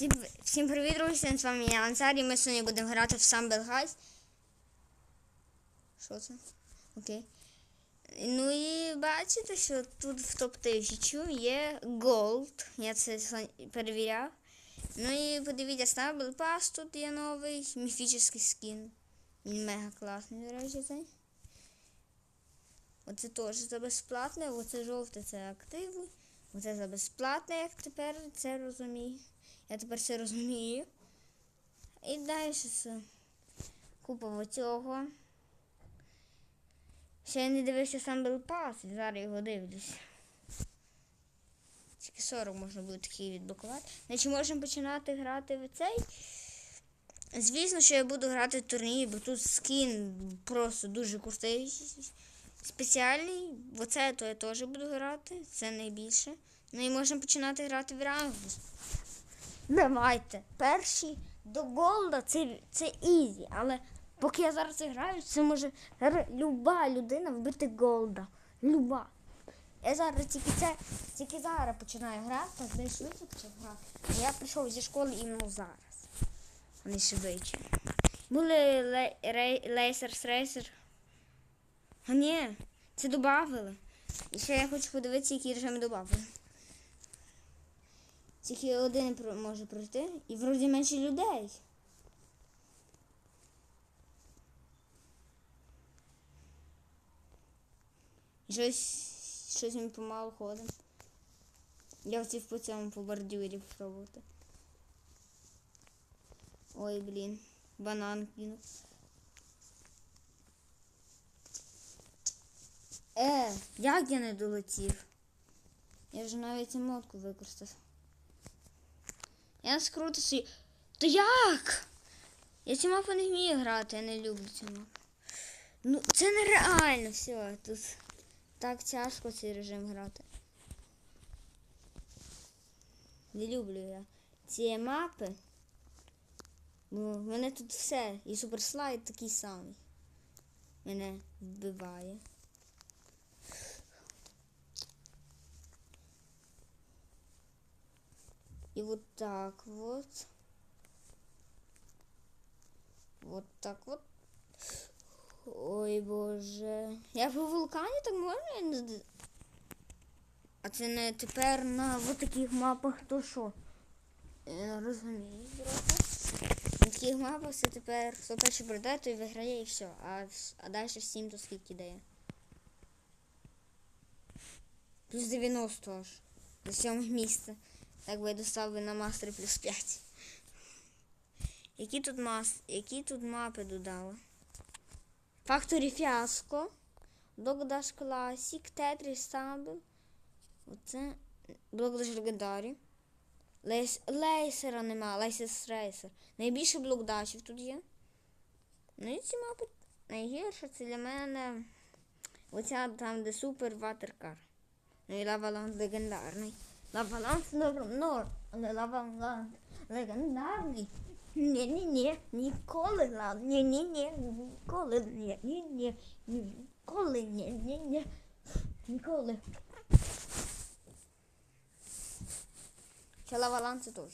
Всім, всім привіт, друзі, з вами я Ансар, і ми сьогодні будемо грати в Stumble Guys. Що це? Окей. Ну і бачите, що тут в топ-1000 є Gold. Я це перевіряв. Ну і подивіться, Stumble Pass тут є новий міфічний скін. Він мега класний, до речі, цей. Оце теж за безплатне, оце жовте це активуй. Оце за безплатне, як тепер це розумію. Я тепер це розумію. І далі це купив цього. Ще я не дивився сам Белпас, зараз його дивлюсь. Тільки 40 можна буде такий відблокувати. Значить, можемо починати грати в цей. Звісно, що я буду грати в турнірі, бо тут скін просто дуже крутий. Спеціальний. В оце то я теж буду грати. Це найбільше. Ну і можемо починати грати в рангу. Давайте. Перші до голда це, це ізі, але поки я зараз граю, це може люба людина вбити голда. Люба. Я зараз тільки це тільки зараз починаю грати, десь швидше почав грати. Я прийшов зі школи іменно зараз. А не швидше. Були ле, рей, лейсерс рейсер. А ні, це додавали. І ще я хочу подивитися, які режими додавали. Тільки один може пройти. І вроді менше людей. Щось, щось ми помалу ходимо. Я хотів по цьому по бордюрі спробувати. Ой, блін. Банан кинув. Е, як я не долетів? Я вже навіть емотку використав. Я скрутився. То як? Я цю мапу не вмію грати, я не люблю цю мапу. Ну, це нереально все. Тут так тяжко цей режим грати. Не люблю я ці мапи. Бо в мене тут все. І суперслайд такий самий. Мене вбиває. И вот так вот. Вот так вот. Ой, боже. Я по вулкані так можна? А це не тепер на вот таких мапах то що? Я розумію. На таких мапах це тепер хто перший пройде, той виграє і все. А, а далі всім то скільки дає. Плюс 90 аж. До сьомого місця. Так би достав би на мастер плюс 5. Які тут мас... Які тут мапи додали? Fiasco, Dog Dash Classic, Tetris Stumble. Оце Dash Legendary. Лейс... Лейсера нема, Лейсес Рейсер. Найбільше блокдашів тут є. Ну і ці мапи найгірше це для мене оця там, де супер ватеркар. Ну і Лаваланд легендарний. Лаваланд норм, норм, але Лаваланд легендарний. Ні, ні, ні, ніколи лав, ні, ні, ні, ніколи, ні, ні, ні, ніколи, ні, ні, ні, ніколи. Ще Лаваланд це теж.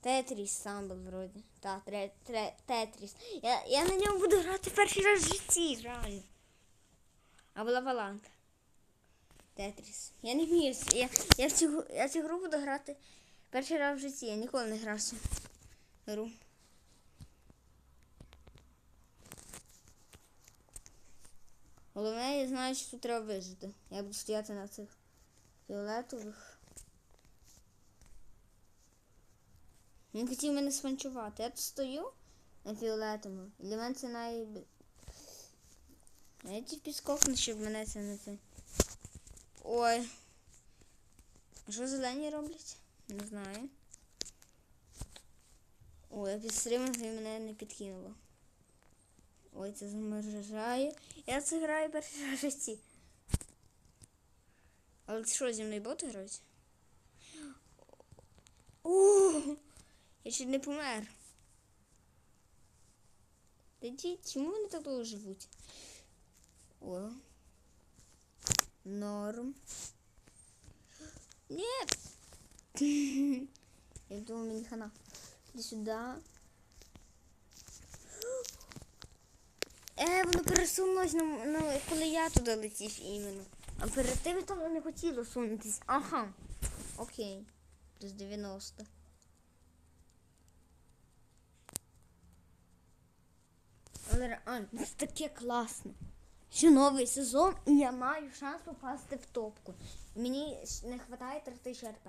Тетріс сам був вроді. Так, тре, тре, Тетріс. Я, я на ньому буду грати перший раз в житті, реально. Або Лаваланд. Тетріс. Я не вмію. Я, я, цю, я цю гру буду грати перший раз в житті. Я ніколи не грав цю гру. Головне, я знаю, що тут треба вижити. Я буду стояти на цих фіолетових. Він хотів мене спанчувати. Я тут стою на фіолетовому. Для мене це най... Я ті підскокну, щоб мене це не це. Ой. Що зелені роблять? Не знаю. Ой, я підстрімив мене не підкинуло. Ой, це замережає. Я це граю перший раз в житті. Але це що, зі мною боти грають? О, я чуть не помер. Та ді, чому вони так довго живуть? О. Норм. Нет. Я думаю, тобі хана. Іди сюди. Е, воно пересунулось, на, на, коли я туди летів іменно. А перед тим там не хотіло сунутись. Ага. Окей. Плюс 90. Але реально, це таке класне. Що новий сезон, і я маю шанс попасти в топку. Мені не вистачає 3000 РП.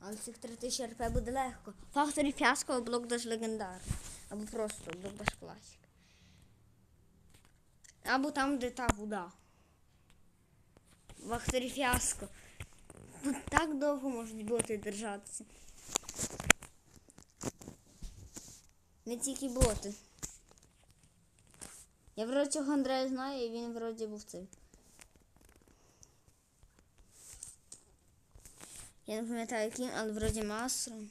Але цих 3000 РП буде легко. Факторі фіаско або блок даш легендар. Або просто блок даш класик. Або там, де та вода. Вахторі фіаско. Тут так довго можуть боти держатися. Не тільки боти. Я вроді цього Андрея знаю, і він вроді був цим. Я не пам'ятаю яким, але вроді мастером.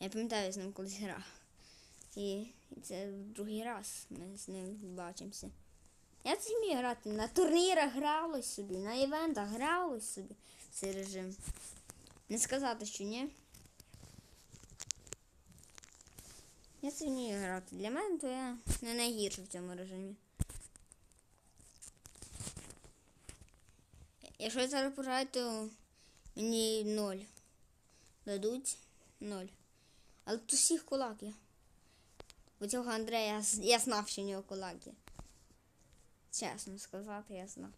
Я пам'ятаю, з ним колись грав. І, і це другий раз ми з ним бачимося. Я це вмію грати. На турнірах гралось собі, на івентах гралось собі в цей режим. Не сказати, що ні. Я це вмію грати. Для мене то я не найгірше в цьому режимі. Якщо я зараз пограю, то мені ноль. Дадуть ноль. Але тут всіх кулак є. У цього Андрея я знав, що у нього кулак є. Чесно сказати, я знав.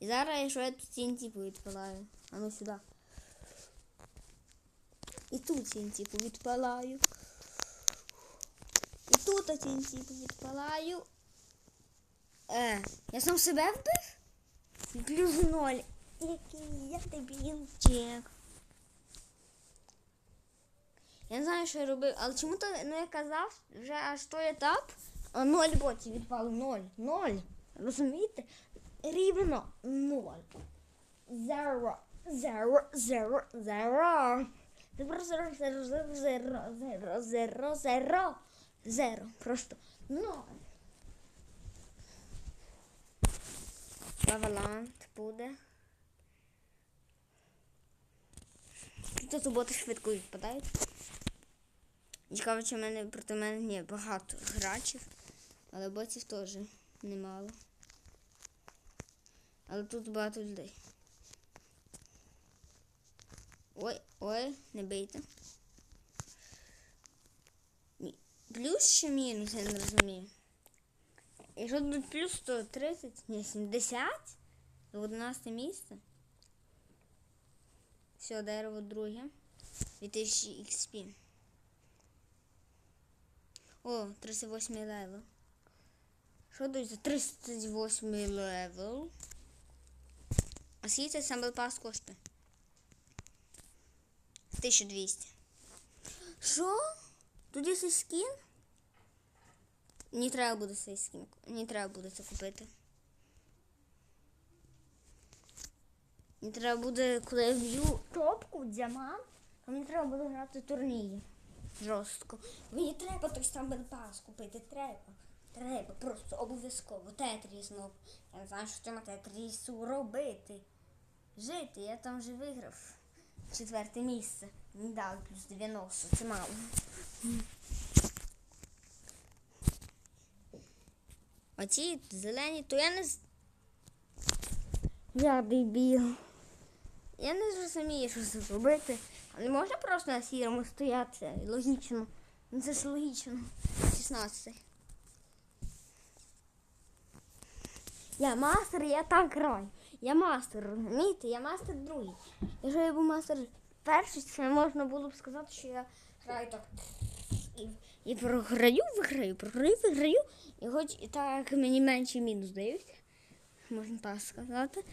І зараз, якщо я тут TNT повідпалаю. А ну сюди. І тут TNT повідпалаю. Тут TNT повідпалаю. Е, я сам себе вбив? Плюс ноль. Який я дебілчик. Я не знаю, що я робив, але чому то ну, я казав, вже аж той етап, а ноль ботів відпало. Ноль. Ноль. Розумієте? Рівно ноль. Зеро. Зеро. Зеро. Зеро, зеро, зеро, зеро, зеро, зеро, зеро, зеро. Просто ноль. Лавалант буде. Тут боти швидко відпадають. Цікаво, чи в мене проти мене є багато грачів, але ботів теж немало. Але тут багато людей. Ой, ой, не бийте. Плюс чи мінус, я не розумію. Якщо тут плюс, то 30, ні, 70 до 11 місце. Все, дерево друге. 2000 XP. О, 38 левел. Що дають за 38 левел? А скільки цей самбл пас коштує? 1200. Що? Тут є цей скін? Не треба буде цей скін. Не треба буде це купити. Мені треба буде, коли я вб'ю топку, діамант, то мені треба буде грати турнір. Жорстко. Мені треба той самий пас купити. Треба. Треба. Просто обов'язково. Тетріс знов. Я не знаю, що цьому тетрісу робити. Жити. Я там вже виграв. Четверте місце. Дали плюс 90. Це мало. Оці зелені, то я не з- я дебіл. Я не зрозумію, що це зробити. А не можна просто на сірому стояти. Логічно. Ну це ж логічно. 16. Я мастер, я так граю. Я мастер, розумієте? Я мастер другий. Якщо я був мастер перший, це можна було б сказати, що я граю так. І, і програю, виграю, програю, виграю. І хоч і так мені менший мінус дають. Можна так сказати.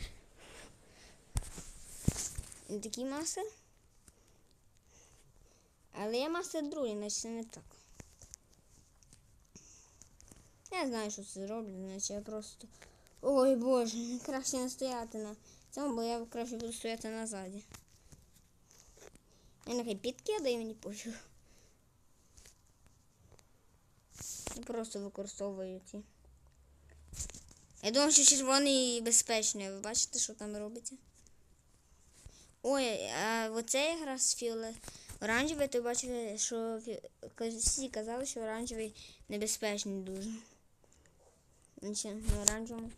Він такий мастер. Але я мастер другий, значить не так. Я знаю, що це зроблю, значить я просто. Ой боже, краще не стояти на цьому, бо я краще буду стояти назаді. Я нехай підкидає мені пофіг. Я просто використовую ці. Я думав, що червоний безпечний. Ви бачите, що там робиться? Ой, а оце якраз фіолет. Оранжевий, то бачили, що всі казали, що оранжевий небезпечний дуже. Значить, на оранжевому.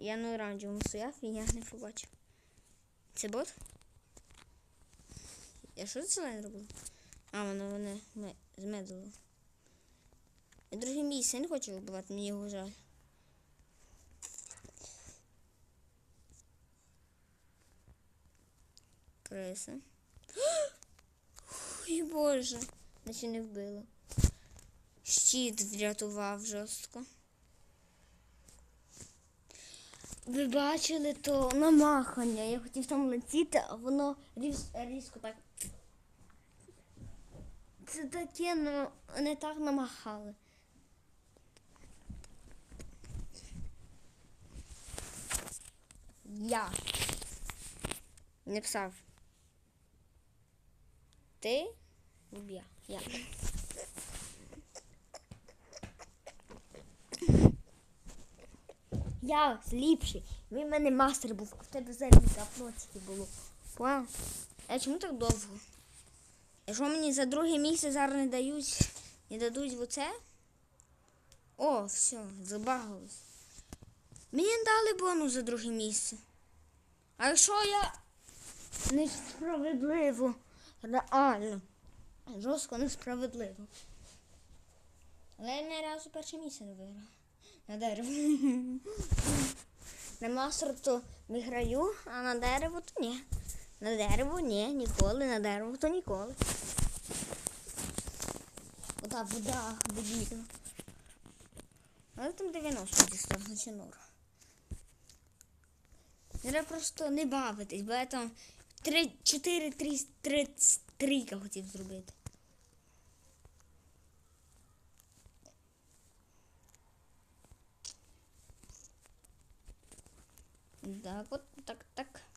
Я на оранжевому стояв і я не побачив. Це бот? Я що це зелене робив? А, воно мене ме- змедлило. Я друге місце, я не хочу вбивати, мені його жаль. Криса. Ой, боже. Наче не вбило. Щит врятував жорстко. Ви бачили то намахання. Я хотів там летіти, а воно різ, різко так. Це таке, ну, не так намахали. Я. Не писав. Ти? Я. Я. Я ліпший. Він в мене мастер був, в тебе зараз аплотики було. Понял? А чому так довго? Якщо мені за друге місце зараз не дають, не дадуть в оце? О, все, забагалось. Мені дали бонус за друге місце. А якщо я несправедливо, реально, жорстко несправедливо. Але я не разу перше місце не виграв. На дерево. На мастер то виграю, а на дерево то ні. На дерево ні, ніколи, на дерево то ніколи. Ота вода, дебільна. Але там 90 дістав, значить нора. Треба просто не бавитись, бо я там 3, 4, 3, 3, трійка хотів зробити. Так, от так, так.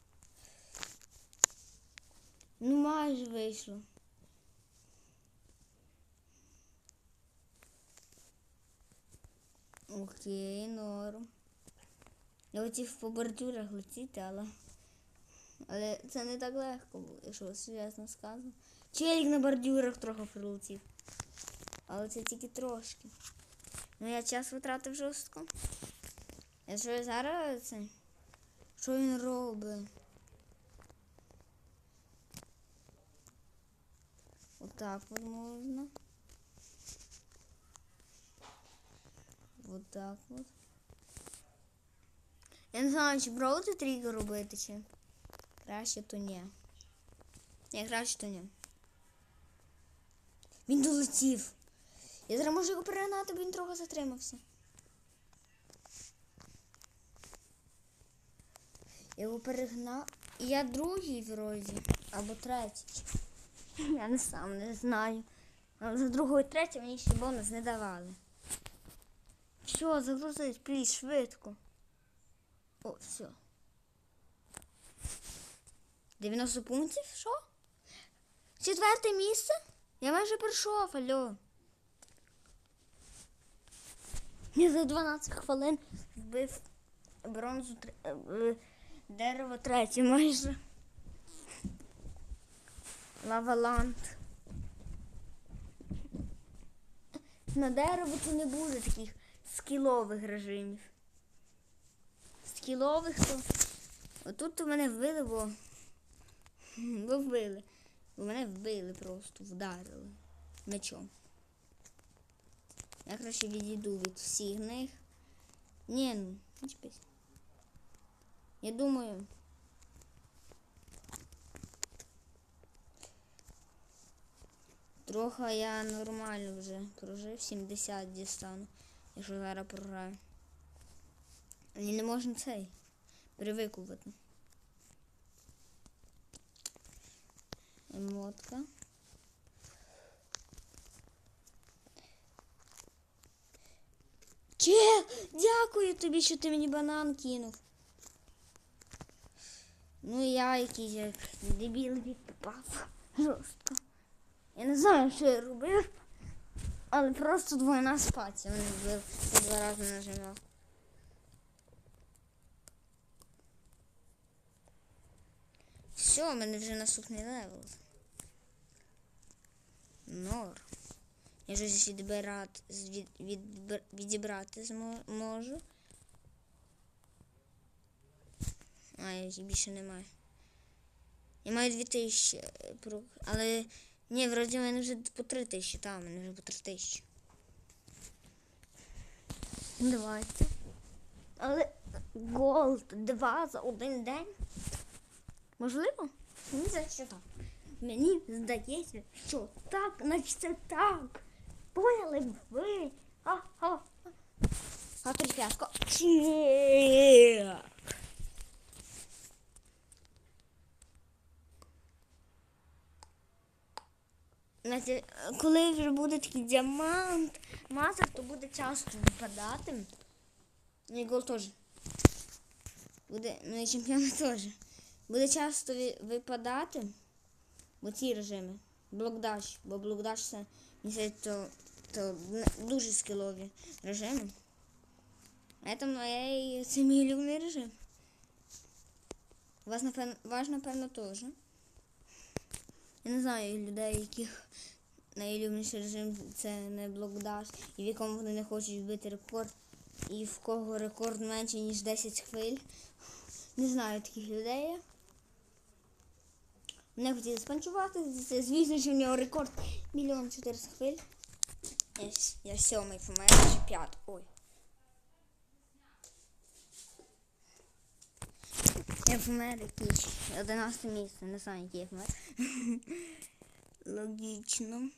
Ну, майже вийшло. Окей, норм. Я хотів по бордюрах летіти, але. Але це не так легко було, якщо серйозно сказано. Челік на бордюрах трохи прилетів. Але це тільки трошки. Ну я час витратив жорстко. Я зараз це. Що він робить? Отак от можна. Вот так от. Я не знаю, чи пробувати трійку робити, чи краще то ні. Ні, краще то ні. Він долетів. Я зараз можу його перегнати, бо він трохи затримався. Я його перегнав. І я другий вроді. Або третій. Я не сам не знаю. Але за другого і третього мені ще бонус не давали. Все, загрузись, пліз, швидко. О, все. 90 пунктів? Що? Четверте місце? Я майже прийшов, алло. Я за 12 хвилин вбив бронзу е, е, дерево третє майже. Лавалант. На дерево це не буде таких скілових режимів. Скілових то. Отут у мене вбили, бо. Вбили. Бо мене вбили просто, вдарили мечом. Я краще відійду від всіх них. Ні, ну, не чіпись. Я думаю. Трохи я нормально вже прожив, 70 дістану, якщо зараз програю. І не можна цей привикувати. Емотка. Че, дякую тобі, що ти мені банан кинув. Ну я якийсь як дебіл відпав. Жорстко. Я не знаю, що я робив, але просто двойна спація мене вбив. Я два рази нажимав. Все, у мене вже наступний левел. нор. Я щось відбирати, від, відбир- відібрати змо- можу. А, її більше немає. Я маю 2000, е, але ні, вроді в мене вже по 3000, там, в мене вже по 3000. Давайте. Але голд 2 за один день. Можливо? Мені здається, що так. Мені здається, що так, значить це так. Поняли б ви? Ага. А тут п'ятко. Чек. Знаєте, коли вже буде такий діамант, мазер, то буде часто випадати. Ну і гол теж. Буде, ну і чемпіон теж. Буде часто випадати. Бо ці режими. Блокдаш. Бо блокдаш це, то, то дуже скілові режими. Поэтому я і це мій улюблений режим. Вас, напевно, ваш, напевно, теж. Я не знаю людей, яких найулюбленіший режим це не блокдаш, і в якому вони не хочуть вбити рекорд, і в кого рекорд менше, ніж 10 хвиль. Не знаю таких людей. Мене хотіли спанчувати, це звісно, що в нього рекорд мільйон 400 хвиль. Я, сьомий помер, чи п'ятий. Ой. Я помер якийсь 11 місце, не знаю, який я помер. Логічно.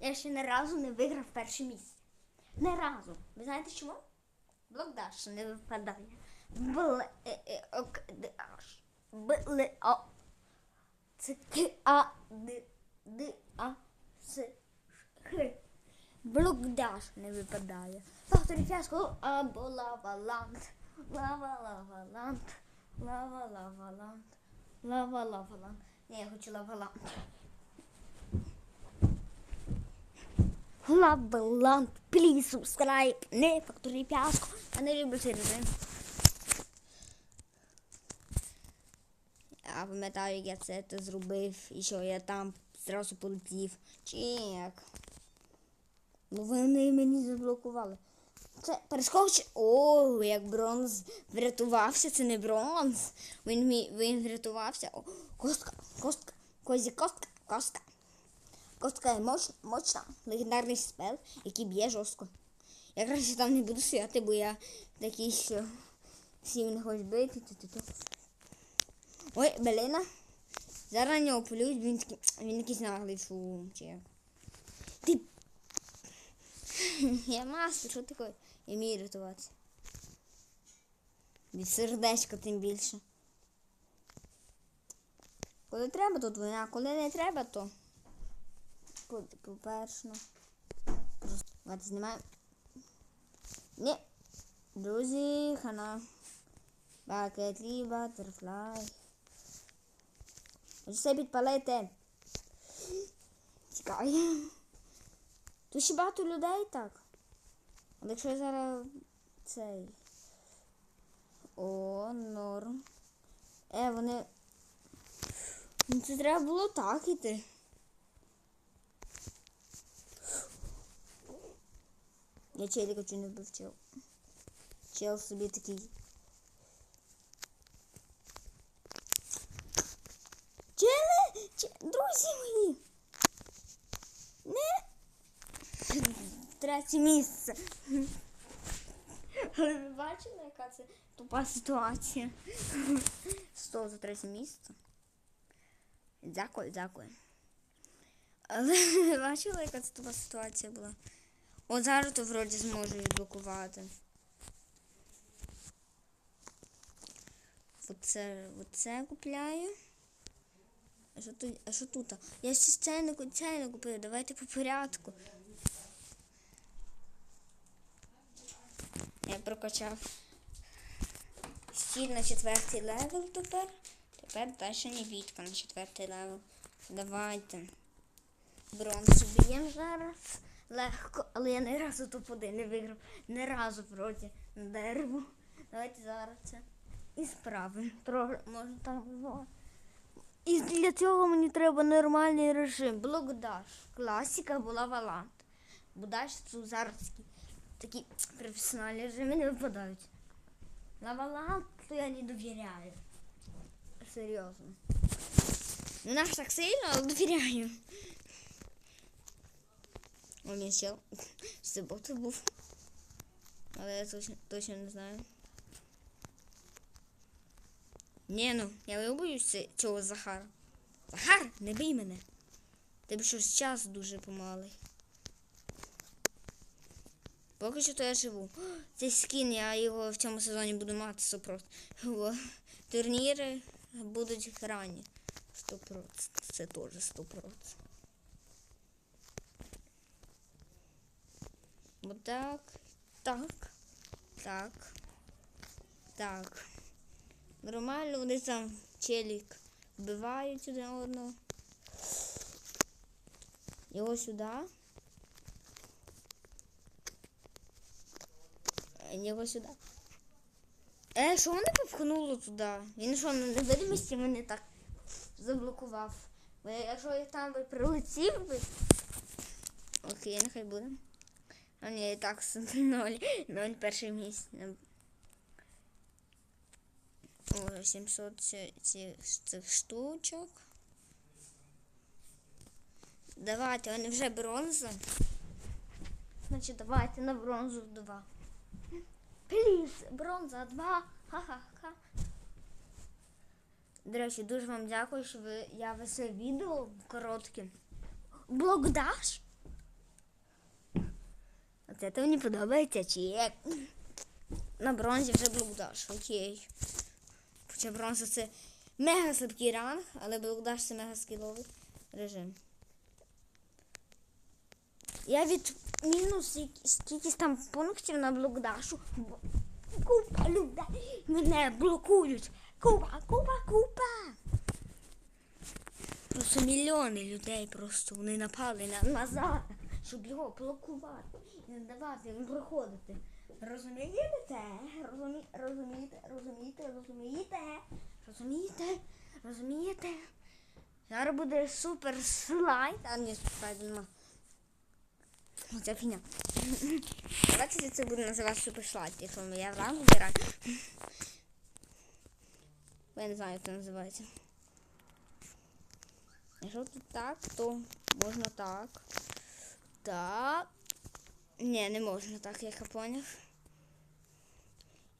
Я ще ні разу не виграв перше місце. Ні разу. Ви знаєте чому? Блокдаш не випадає. Бле е, ок д аш. Бле о. Це а д д а с х. Блокдаш не випадає. Фактор фіаско або лава ланд. Лава лава ланд. Лава лава ланд. Лава лава ланд. Ні, я хочу лава ланд. Лава ланд. Please subscribe. Не факторі фіаско. Я не люблю цей режим. Пам'ятаю, як я це зробив, і що я там зразу полетів. Чи як? Ну вони мені заблокували. Це перескоч. О, як бронз врятувався, це не бронз. Він, мі- він врятувався. О, костка, костка, козі, костка, костка. Костка моч, мощна, легендарний спел, який б'є жорстко. Я краще там не буду стояти, бо я такий, що всі мене хочуть бити. Ту-ту-ту. Ой, Белена. Зараз на нього полюють, він, він якийсь наглий шум. Чи. Ти. Я мастер, що ти хочеш? Я вмію рятуватися. Від сердечка тим більше. Коли треба, то двойна, коли не треба, то по- попершно. Просто знімаємо. Ні. Друзі, хана. Бакетлі, батерфлай. Ось все підпалити. Чекай. Тут ще багато людей так. Але якщо я зараз цей. О, норм. Е, вони. Ну це треба було так іти. Я челіка чого не вбив чел. Собі такий. Чели! Че... Друзі мої! Не! Третє місце. Але ви бачили, яка це тупа ситуація? Сто за третє місце. Дякую, дякую. Але ви бачили, яка це тупа ситуація була? От зараз то вроді зможу відблокувати. Оце, оце купляю. А що тут? А що тут? Я ще це не купив. Давайте по порядку. Я прокачав стіль на четвертий левел тепер. Тепер далі не бітка на четвертий левел. Давайте. Бронзу б'ємо зараз. Легко, але я ні разу топ-1 не виграв. Ні разу вроді на дерево. Давайте зараз це і справимо. Трохи можна так. І для цього мені треба нормальний режим. Блокдаш. Класика була Валант. Будаш Цузарський. Такі професіональні режими не випадають. На Валант я не довіряю. Серйозно. Не наш так сильно, але довіряю. О, він ще це бот був. Але я точно, точно не знаю. Ні, ну, я не боюсь це- цього Захара. Захар, не бий мене. Тебе щось час дуже помалий. Поки що то я живу. Цей скін, я його в цьому сезоні буду мати супрот. Турніри будуть ранні. 100%. Це теж 100%. Вот так. Так. Так. Так. Нормально, вони там челік вбивають один одного. Його сюди. Його сюди. Е, що мене попхнуло туди? Він що, на невидимості мене так заблокував. Бо якщо я там би прилетів би. Окей, нехай буде. А ні, і так з ноль. Ноль перше місце. О, 700 ці- ці- цих штучок. Давайте, вони вже бронза. Значить, давайте на бронзу два. Пліз, бронза 2. Ха-ха-ха. До речі, дуже вам дякую, що ви я весе відео коротке. Блок даш? Оце то мені подобається чек. На бронзі вже блок даш, окей. Хоча бронза це мега слабкий ранг, але блок даш це мега скіловий режим. Я від мінус якісь там пунктів на блокдашу. Купа людей мене блокують. Купа, купа, купа. Просто мільйони людей просто вони напали на Назара, щоб його блокувати і не давати їм проходити. Розумієте? Розумі... Розумієте? Розумієте? Розумієте? Розумієте? Розумієте? Зараз буде супер слайд, а ні, слайд нема. Оця фігня. Давайте це буде називати супер слайд, якщо я в ранку граю. Я не знаю, як це називається. Якщо тут так, то можна так. Так. Ні, не можна так, як я поняв.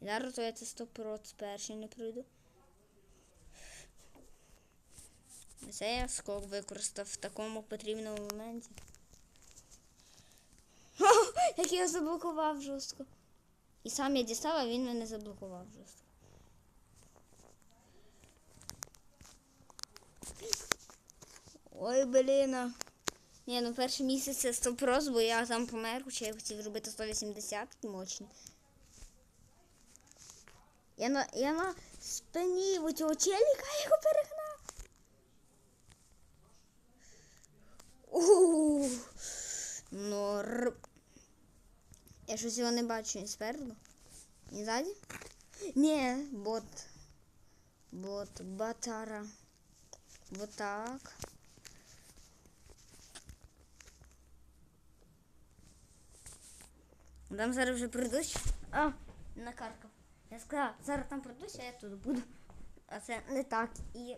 Зараз я це 100% перший не пройду. Це я скок використав в такому потрібному моменті. Як я заблокував жорстко. І сам я дістав, а він мене заблокував жорстко. Ой, блін. Ні, ну перший місяць це 100%, бо я там помер, хоча я хотів зробити 180 мощні. Я на, я на спині у цього челіка його перегнав. Ууу. Нор. Я щось його не бачу, ні спереду. Ні ззаді? Ні, бот. Бот, батара. Вот так. Там зараз вже прийдуть. А, накаркав. Я сказала, зараз там прийдуть, а я тут буду. А це не так. І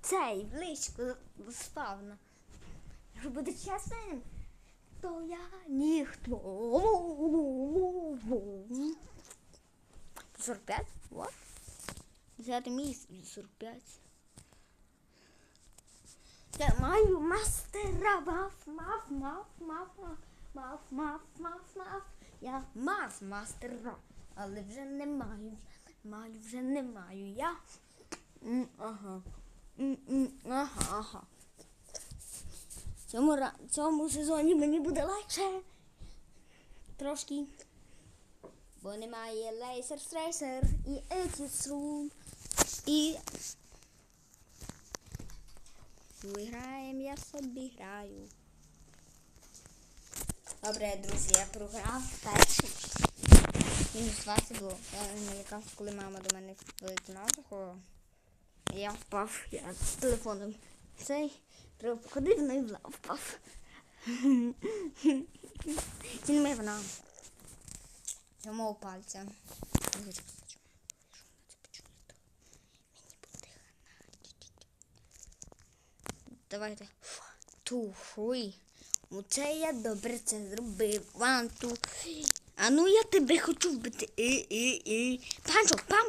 цей близько спавна. Якщо буде чесним, то я ніхто. 45? Вот. Взяти місце 45. Я маю мастера маф, маф, маф, маф, маф, маф, маф, маф. Я маф мастера. Але вже не маю, маю, вже не маю. Я. Ага. Ага, ага. Цьому, цьому сезоні мені буде легше. Трошки. Бо немає лейсер стрейсер і етісрум. І Виграєм, я собі граю. Добре, друзі, я програв перший. Мінус 20 було. Я не лякав, коли мама до мене вилетіла такого. Я впав, я телефоном. Цей походити, ну і впав. Він ми вона. Я пальця. Давайте. Ту, хуй. Оце я добре це зробив. Ван, ту. А ну я тебе хочу вбити. І, і, і. Панчо, пам.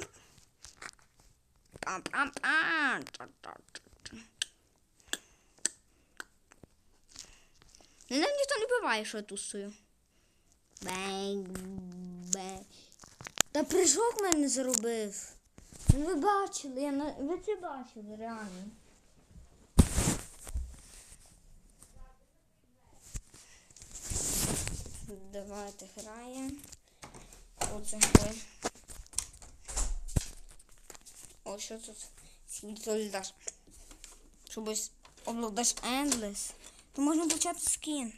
Пам, пам, пам. Та-та-та-та. Ніхто не биває, що я тут стою. Бенг, бенг. Та прыжок мене зробив. Ну ви бачили, я на... ви це бачили, реально. Давайте граємо. Оце ой. О, що тут? Лідаш? Щоб обладаш Endless, то можна почати скін.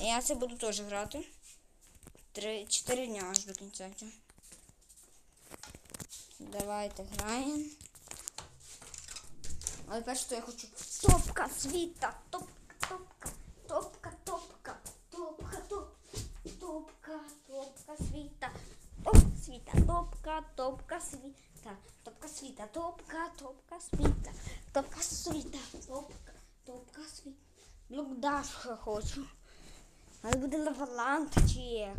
Я це буду теж грати. Три, чотири дня аж до кінця. Давайте граємо. Але перше, що я хочу. Топка світа! Топка, топка, топка, топка, топка, топ, топка, топка світа. Топка світа, топка, топка світа. Топка світа, топка, топка світа. Топка світа, топка, топка світа. Блокдашка хочу. Але буде лавалант чи як.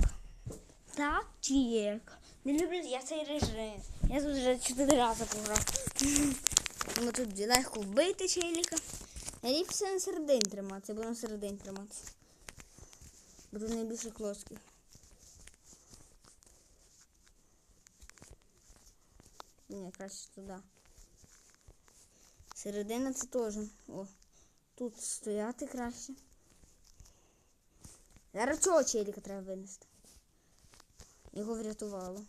Так чи як? Не люблю я цей режим. Я тут вже чотири рази пограв. Тому тут легко вбити челіка. Ліпше на середині триматися, буду на середині триматися. Тут найбільше клосків. Ні, краще туди. Середина це теж. О, тут стояти краще. Зараз цього челіка треба винести. Його врятувало.